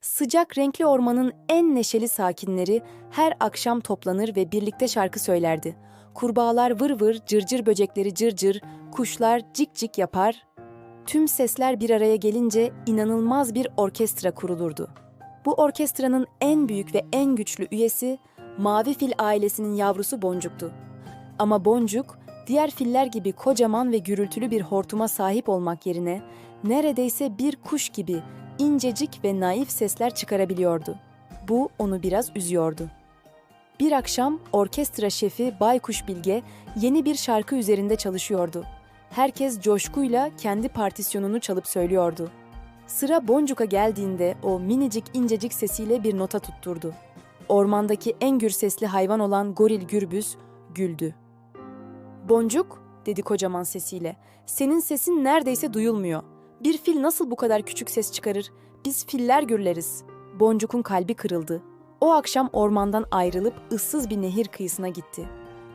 sıcak renkli ormanın en neşeli sakinleri her akşam toplanır ve birlikte şarkı söylerdi. Kurbağalar vır vır, cırcır böcekleri cırcır, kuşlar cik cik yapar. Tüm sesler bir araya gelince inanılmaz bir orkestra kurulurdu. Bu orkestranın en büyük ve en güçlü üyesi Mavi Fil ailesinin yavrusu Boncuk'tu. Ama Boncuk, diğer filler gibi kocaman ve gürültülü bir hortuma sahip olmak yerine neredeyse bir kuş gibi incecik ve naif sesler çıkarabiliyordu. Bu onu biraz üzüyordu. Bir akşam orkestra şefi Baykuş Bilge yeni bir şarkı üzerinde çalışıyordu. Herkes coşkuyla kendi partisyonunu çalıp söylüyordu. Sıra Boncuk'a geldiğinde o minicik incecik sesiyle bir nota tutturdu. Ormandaki en gür sesli hayvan olan goril Gürbüz güldü. Boncuk, dedi kocaman sesiyle, senin sesin neredeyse duyulmuyor. Bir fil nasıl bu kadar küçük ses çıkarır? Biz filler gürleriz. Boncuk'un kalbi kırıldı. O akşam ormandan ayrılıp ıssız bir nehir kıyısına gitti.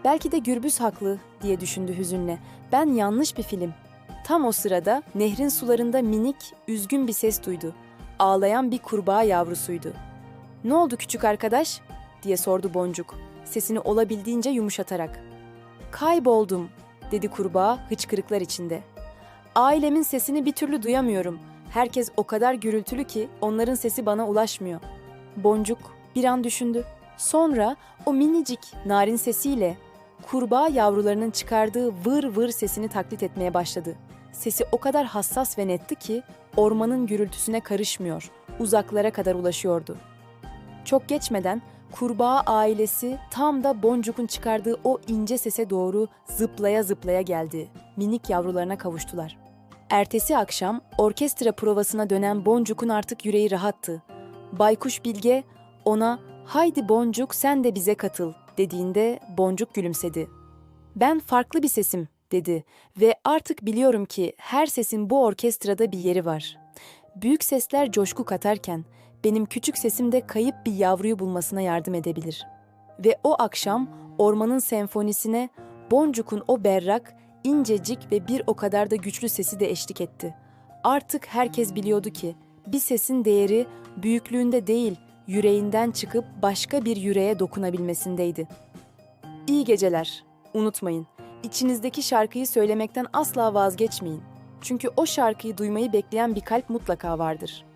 Belki de Gürbüz haklı diye düşündü hüzünle. Ben yanlış bir film. Tam o sırada nehrin sularında minik, üzgün bir ses duydu. Ağlayan bir kurbağa yavrusuydu. Ne oldu küçük arkadaş? diye sordu Boncuk, sesini olabildiğince yumuşatarak. Kayboldum, dedi kurbağa hıçkırıklar içinde. Ailemin sesini bir türlü duyamıyorum. Herkes o kadar gürültülü ki onların sesi bana ulaşmıyor. Boncuk bir an düşündü. Sonra o minicik narin sesiyle kurbağa yavrularının çıkardığı vır vır sesini taklit etmeye başladı. Sesi o kadar hassas ve netti ki ormanın gürültüsüne karışmıyor, uzaklara kadar ulaşıyordu. Çok geçmeden kurbağa ailesi tam da Boncuk'un çıkardığı o ince sese doğru zıplaya zıplaya geldi. Minik yavrularına kavuştular. Ertesi akşam orkestra provasına dönen Boncuk'un artık yüreği rahattı. Baykuş Bilge ona "Haydi Boncuk sen de bize katıl." dediğinde Boncuk gülümsedi. "Ben farklı bir sesim." dedi ve artık biliyorum ki her sesin bu orkestrada bir yeri var. Büyük sesler coşku katarken benim küçük sesim de kayıp bir yavruyu bulmasına yardım edebilir. Ve o akşam ormanın senfonisine Boncuk'un o berrak, incecik ve bir o kadar da güçlü sesi de eşlik etti. Artık herkes biliyordu ki bir sesin değeri büyüklüğünde değil, yüreğinden çıkıp başka bir yüreğe dokunabilmesindeydi. İyi geceler. Unutmayın, içinizdeki şarkıyı söylemekten asla vazgeçmeyin. Çünkü o şarkıyı duymayı bekleyen bir kalp mutlaka vardır.''